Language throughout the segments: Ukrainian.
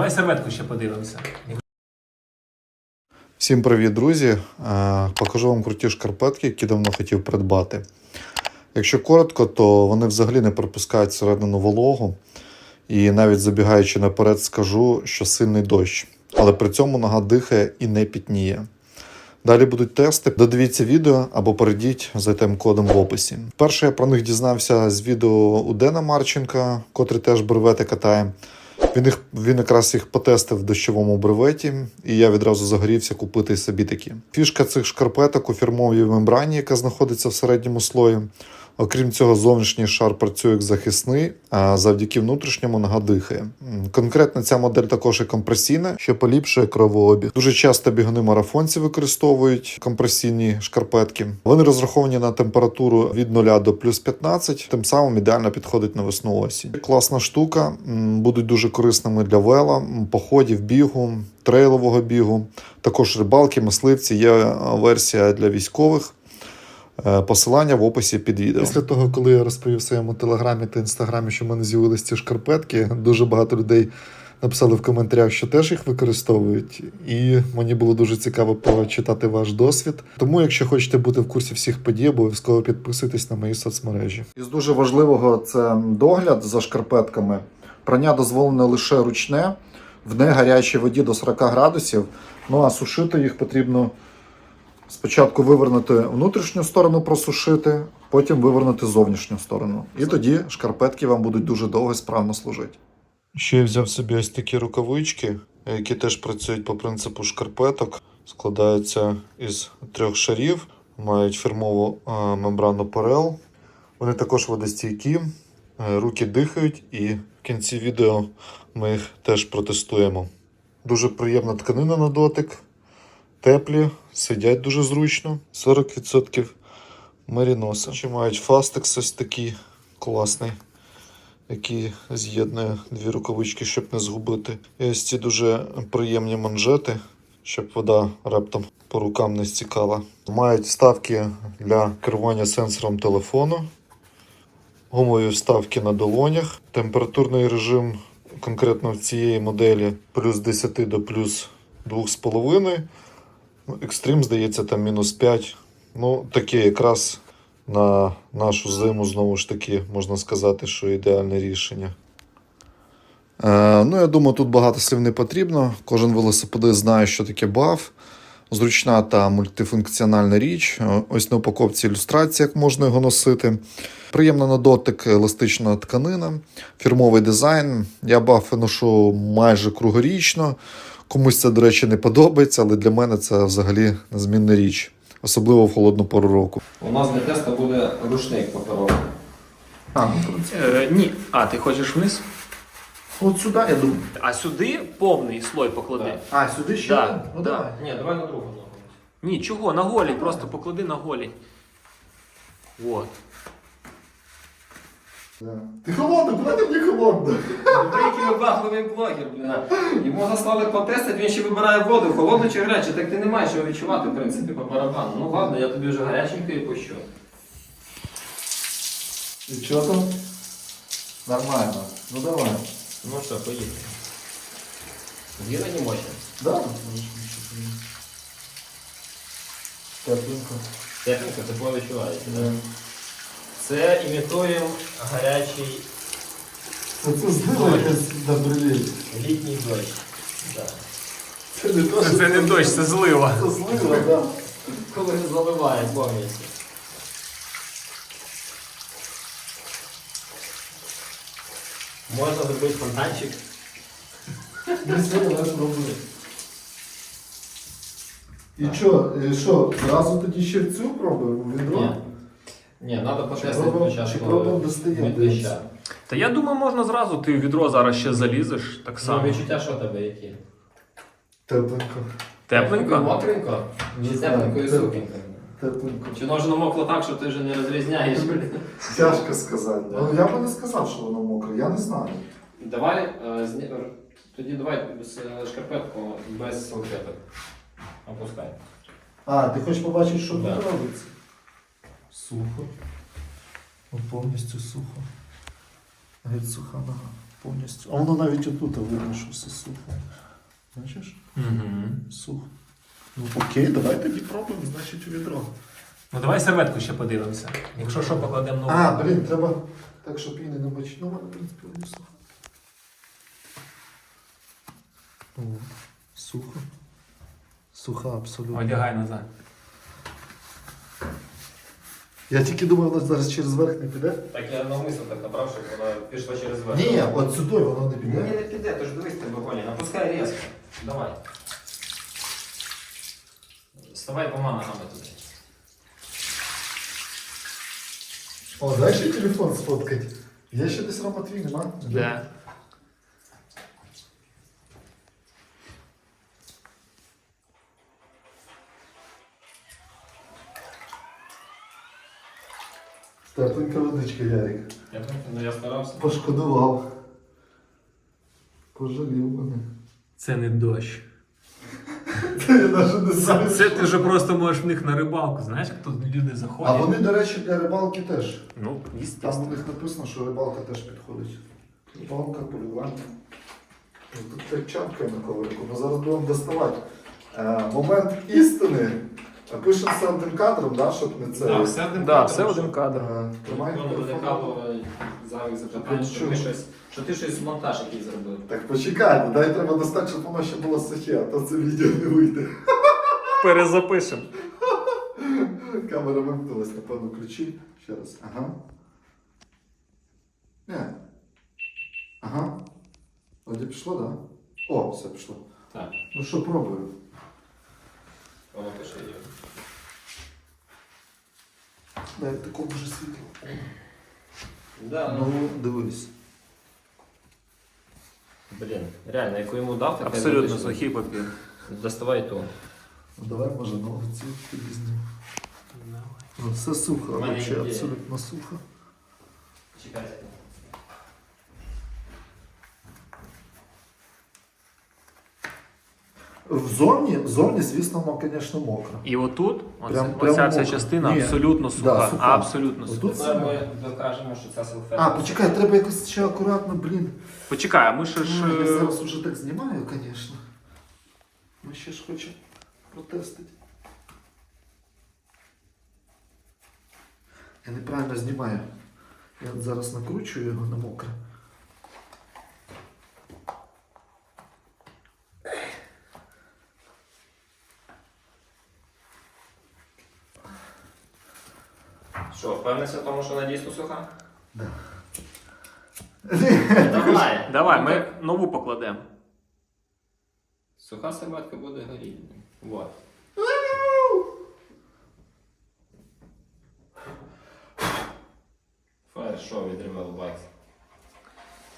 Давай серветку ще подивимося. Всім привіт, друзі! Е, Покажу вам круті шкарпетки, які давно хотів придбати. Якщо коротко, то вони взагалі не пропускають всередину вологу. І навіть забігаючи наперед, скажу, що сильний дощ. Але при цьому нога дихає і не пітніє. Далі будуть тести. Додивіться відео або перейдіть за тим кодом в описі. Перше я про них дізнався з відео у Дена Марченка, котрий теж бревети катає. Він, їх, він якраз їх потестив в дощовому бреветі, і я відразу загорівся купити собі такі. Фішка цих шкарпеток у фірмовій мембрані, яка знаходиться в середньому слої. Окрім цього, зовнішній шар працює як захисний, а завдяки внутрішньому нога дихає. Конкретно ця модель також і компресійна, що поліпшує кровообіг. Дуже часто бігуни марафонці використовують компресійні шкарпетки. Вони розраховані на температуру від 0 до плюс 15, тим самим ідеально підходить на весну осінь. Класна штука, будуть дуже корисними для вела, походів, бігу, трейлового бігу. Також рибалки, мисливці. Є версія для військових. Е, Посилання в описі під відео. Після того, коли я розповів в своєму телеграмі та інстаграмі, що в мене з'явилися ці шкарпетки, дуже багато людей написали в коментарях, що теж їх використовують. І мені було дуже цікаво почитати ваш досвід. Тому, якщо хочете бути в курсі всіх подій, обов'язково підписуйтесь на мої соцмережі. Із дуже важливого це догляд за шкарпетками. Прання дозволене лише ручне, в негарячій воді до 40 градусів. Ну а сушити їх потрібно Спочатку вивернути внутрішню сторону просушити, потім вивернути зовнішню сторону. І тоді шкарпетки вам будуть дуже довго і справно служити. Ще я взяв собі ось такі рукавички, які теж працюють по принципу шкарпеток. Складаються із трьох шарів, мають фірмову е, мембрану Порел. Вони також водостійкі, е, руки дихають, і в кінці відео ми їх теж протестуємо. Дуже приємна тканина на дотик теплі, сидять дуже зручно. 40% меріноса. Ще мають фастекс ось такий класний, який з'єднує дві рукавички, щоб не згубити. І ось ці дуже приємні манжети, щоб вода раптом по рукам не стікала. Мають вставки для керування сенсором телефону, гумові вставки на долонях, температурний режим конкретно в цієї моделі плюс 10 до плюс 2,5. Ну, Екстрим, здається, там мінус 5. Ну, таке якраз на нашу зиму, знову ж таки, можна сказати, що ідеальне рішення. Е, ну, я думаю, тут багато слів не потрібно. Кожен велосипедист знає, що таке баф. Зручна та мультифункціональна річ. Ось на упаковці ілюстрація, як можна його носити. Приємна на дотик еластична тканина, фірмовий дизайн. Я бафи ношу майже кругорічно. Комусь це, до речі, не подобається, але для мене це взагалі незмінна річ, особливо в холодну пору року. У нас для тесту буде рушник паперовий. А, ну. Е, ні. А, ти хочеш вниз? От сюди, я думаю. А сюди повний слой поклади. А, сюди ще? Да, Ну да. давай. Ні, давай на другу ногу. Ні, чого, на голінь, просто поклади на голінь. Вот. Ти холодно, куди ти мені холодно? Який вибагливий блогер, блін. Йому заслали потестити, він ще вибирає воду, холодну чи гарячу, так ти не маєш його відчувати, в принципі, по барабану. Ну ладно, я тобі вже гаряченький пущу. І що там? Нормально. Ну давай. Ну що, поїхали. Віра не мощно. Да? Тепленько. Тепленько, тепло відчувається. Да? Це імітуємо гарячий Це це злива якась добрилі. літній дощ. Да. Це не то, що Це не дощ, це злива. це злива, да. Коли заливає повністю. Можна зробити фонтанчик. Ми сьогодні наш робили. І що, і що, зразу тоді ще в цю пробуємо? Відро? Ні. Ні, треба потестити спочатку. чи від дивіться. доща. Та я думаю, можна зразу, ти в відро зараз ще залізеш, так само. Ну, само. відчуття що тебе які? Тепленько. Тепленько? Мокренько? Чи тепленько і сухенько? Тепленько. Чи воно вже намокло так, що ти вже не розрізняєш? Тяжко сказати. Ну я би не сказав, що воно мокре, я не знаю. Давай, е, зні- р- тоді давай з е, шкарпетку без салфеток. Опускай. А, ти хочеш побачити, що Да. тут робиться? Сухо. Ну, повністю сухо. Геть суха нога. повністю. А воно навіть отут видно, що все сухо. Бачиш? Угу. Сухо. Ну окей, давай тоді пробуємо, значить, у відро. Ну давай серветку ще подивимося. Якщо що, покладемо нову. А, блін, треба так, щоб її не намочити. Ну, в мене, в принципі, воно сухо. О, сухо. Суха абсолютно. Одягай назад. Я тільки думав, воно зараз через верх не піде. Так я навмисно так набрав, щоб вона пішла через верх. Ні, от сюди воно не Ні, піде. не піде, ти ж дивись ти вагоні. Напускай різко. Давай. Вставай двома ногами туди. О, дай ще телефон сфоткать. Я ще десь Рома твій нема. Де? Тепленька водичка, Ярик. Я ну я старався. Пошкодував. Пожалів мене. Це не дощ. Та я навіть не знаю. Це ти вже просто можеш в них на рибалку. Знаєш, як тут люди А вони, до речі, для рибалки теж. Ну, Там у них написано, що рибалка теж підходить. Рибалка, полювання. Тут так на коврику. Ми зараз будемо доставати. Е, момент істини. Е, Пишемо все одним кадром, да, щоб не це. Так, все один Да, кадр, все щоб- один кадр. Е, Тримай Воно телефон. виникало зайвих запитань, що ти щось, що ти щось монтаж якийсь зробив. Так почекай, ну, дай треба достати, щоб воно ще було сухе, а то це відео не вийде. Перезапишемо. Камера вимкнулась, напевно, ключі. Ще раз. Ага. Не. Ага. Вроді пішло, так? Да? О, все пішло. Так, Ну що, пробую. Воно пише є. Дай такому вже світло. Да, ну, Ну, дивись. блін, реально, яку йому дав, так Абсолютно сухий папір. Доставай ту. Ну давай, може, ногу цю підвізьмемо. Ну, все сухо, У мене вообще є. абсолютно сухо. Чекайте. Взовні, взовні, звісно, воно, звісно, мокро. І отут, оце, Прям- оця прям вся мокро. частина Ні. абсолютно суха. Да, суха. Абсолютно Отут суха. Тепер ми докажемо, що це салфетка. А, почекай, треба якось ще акуратно, блін. Почекай, а ми ще ж. Ну, я е, зараз уже так знімаю, звісно. Ми ще ж хочемо протестити. Я неправильно знімаю. Я зараз накручую його на мокре. Що, впевнився в тому, що вона дійсно суха? Давай. Давай, ми нову покладемо. Суха серветка буде горіти. Вот. Фаєр, що відривав байк?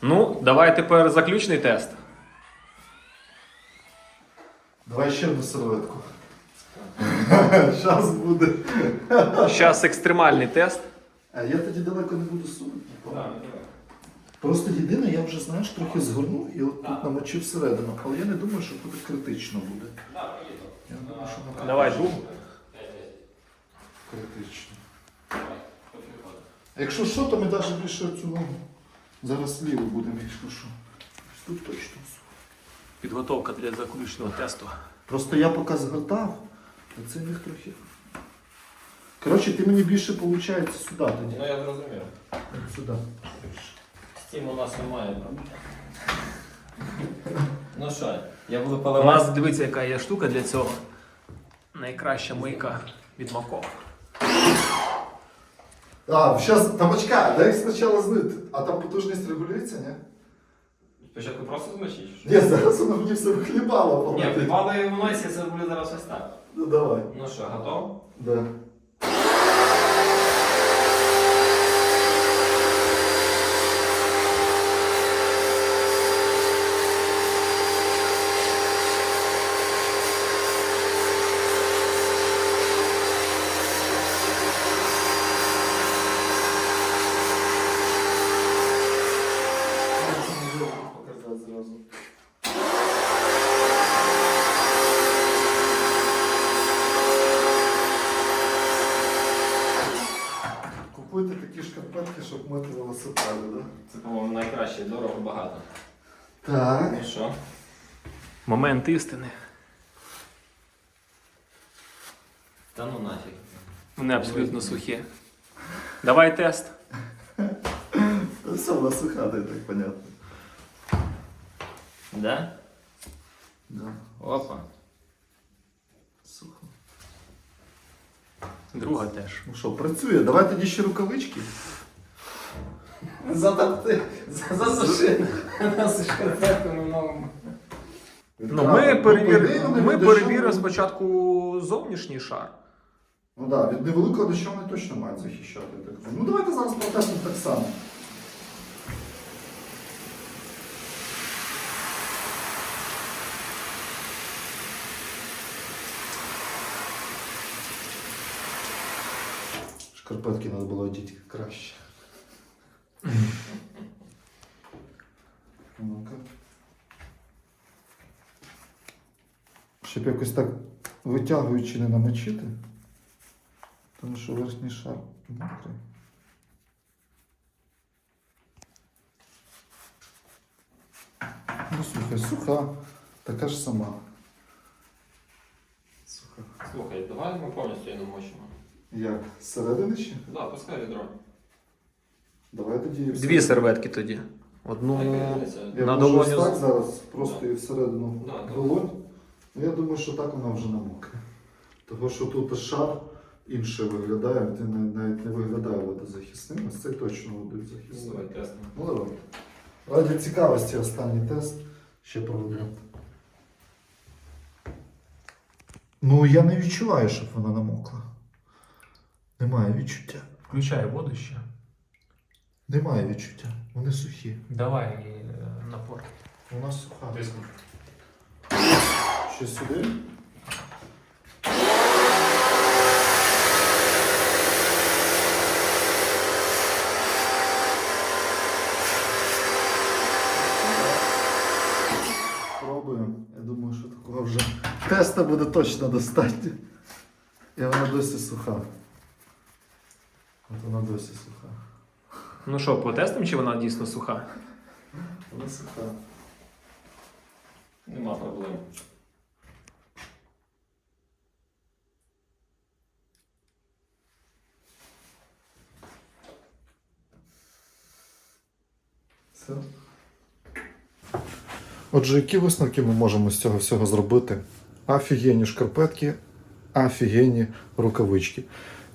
Ну, давай тепер заключний тест. Давай ще одну серветку. Зараз буде. Зараз екстремальний тест. А я тоді далеко не буду сунути. Просто єдине, я вже знаєш, трохи згорнув і от тут намочив всередину. Але я не думаю, що буде критично буде. Я думаю, що воно Давай другу. критично. Якщо що, то ми навіть більше цю ногу. Зараз ліву будемо, якщо що. Тут точно. Підготовка для заключного тесту. Просто я поки згортав, а це трохи. Коротше, ти мені більше виходить сюди тоді. Ну я зрозумів. Сюди. Стім у нас немає? Ну що, я буду У поливати. нас дивіться, яка є штука для цього. Найкраща мийка від Маков. А, зараз, там очка, дай їх спочатку знити. А там потужність регулюється, ні? Спочатку просто змочить? чи? Ні, зараз воно мені все вихлібало. Ні, хлібало і воно, носі, це буде зараз ось так. Ну давай. Ну що, готов? Да. Показати зразу. Купуйте такі шкарпетки, щоб мити велосипеди, да? Це, по-моєму, найкраще, дорого, багато. Так. Ну що? Момент істини. Та ну нафіг. Вони абсолютно сухі. Давай тест. Все, вона суха, так, так понятно. Да? Да. Опа. Сухо. Друга теж. Ну що, працює. Давай тоді ще рукавички. Задавти, засуши нас шкарпетками новими. Ну, ми перевіримо, перевірили. ми перевіримо спочатку зовнішній шар. Ну так, да, від невеликого дощу вони точно мають захищати. Так. Ну давайте зараз протестимо так само. Шкарпетки треба було одіти краще. Ну-ка. Щоб якось так витягуючи не намочити. Тому що верхній шар мокрий. Ну слухай, суха, така ж сама. Суха. Слухай, давай ми повністю її намочимо. Як? Зсередини ще? Да, пускай відро. Давай тоді. Дві серветки тоді. Одну. Я на можу ось долоню так зараз просто Да. і всередину Да, да. долонь. Ну я думаю, що так вона вже намокне. Тому що тут шар інший виглядає, він навіть не виглядає водозахисним, а цей точно водозахисним. Давай тестимо. Ну давай. Ради цікавості останній тест ще проведемо. Ну, я не відчуваю, щоб вона намокла. Немає відчуття. Включай воду ще. Немає відчуття. Вони сухі. Давай е, напор. Вона суха. Ще сюди. Пробуємо. Я думаю, що такого вже теста буде точно достатньо. І вона досі суха. От вона досі суха. Ну що, потестимо, чи вона дійсно суха? Вона суха. Нема проблем. Все. Отже, які висновки ми можемо з цього всього зробити? Офігенні шкарпетки, офігенні рукавички.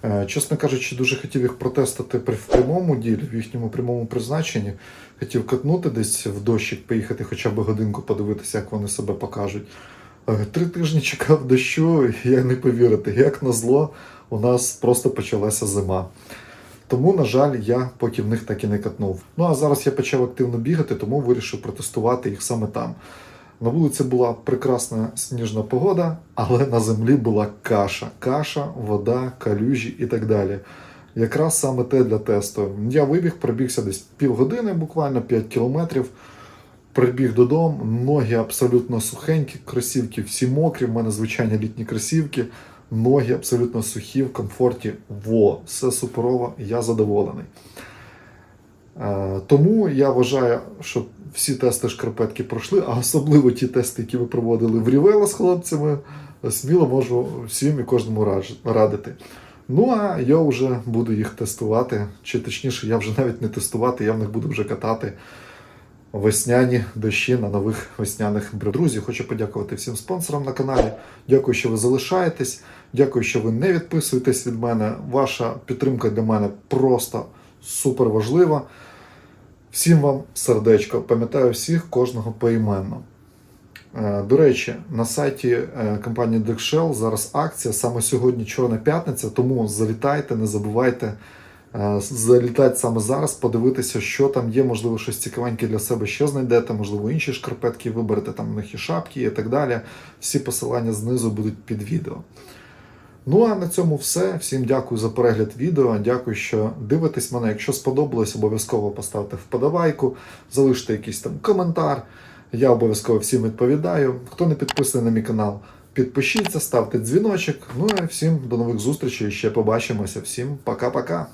Е, Чесно кажучи, дуже хотів їх протестити при прямому ділі, в їхньому прямому призначенні. Хотів катнути десь в дощик, поїхати хоча б годинку подивитися, як вони себе покажуть. Е, Три тижні чекав дощу, і я не повірити, як назло, у нас просто почалася зима. Тому, на жаль, я поки в них так і не катнув. Ну а зараз я почав активно бігати, тому вирішив протестувати їх саме там. На вулиці була прекрасна сніжна погода, але на землі була каша. Каша, вода, калюжі і так далі. Якраз саме те для тесту. Я вибіг, пробігся десь півгодини, буквально 5 кілометрів. Прибіг додому, ноги абсолютно сухенькі, кросівки всі мокрі, в мене звичайні літні кросівки, ноги абсолютно сухі, в комфорті. Во, все суперово, я задоволений. Е, Тому я вважаю, що всі тести шкарпетки пройшли, а особливо ті тести, які ви проводили в Рівела з хлопцями, сміло можу всім і кожному радити. Ну а я вже буду їх тестувати, чи точніше, я вже навіть не тестувати, я в них буду вже катати весняні дощі на нових весняних брюках. Друзі, хочу подякувати всім спонсорам на каналі. Дякую, що ви залишаєтесь. Дякую, що ви не відписуєтесь від мене. Ваша підтримка для мене просто супер важлива. Всім вам сердечко. Пам'ятаю всіх, кожного поіменно. Е, До речі, на сайті е, компанії Dexshell зараз акція. Саме сьогодні Чорна п'ятниця, тому залітайте, не забувайте залітати саме зараз, подивитися, що там є, можливо, щось цікавеньке для себе ще знайдете, можливо, інші шкарпетки виберете, там у них і шапки, і так далі. Всі посилання знизу будуть під відео. Ну а на цьому все. Всім дякую за перегляд відео. Дякую, що дивитесь мене. Якщо сподобалось, обов'язково поставте вподобайку, залиште якийсь там коментар. Я обов'язково всім відповідаю. Хто не підписаний на мій канал, підпишіться, ставте дзвіночок. Ну і всім до нових зустрічей. Ще побачимося. Всім пока-пока.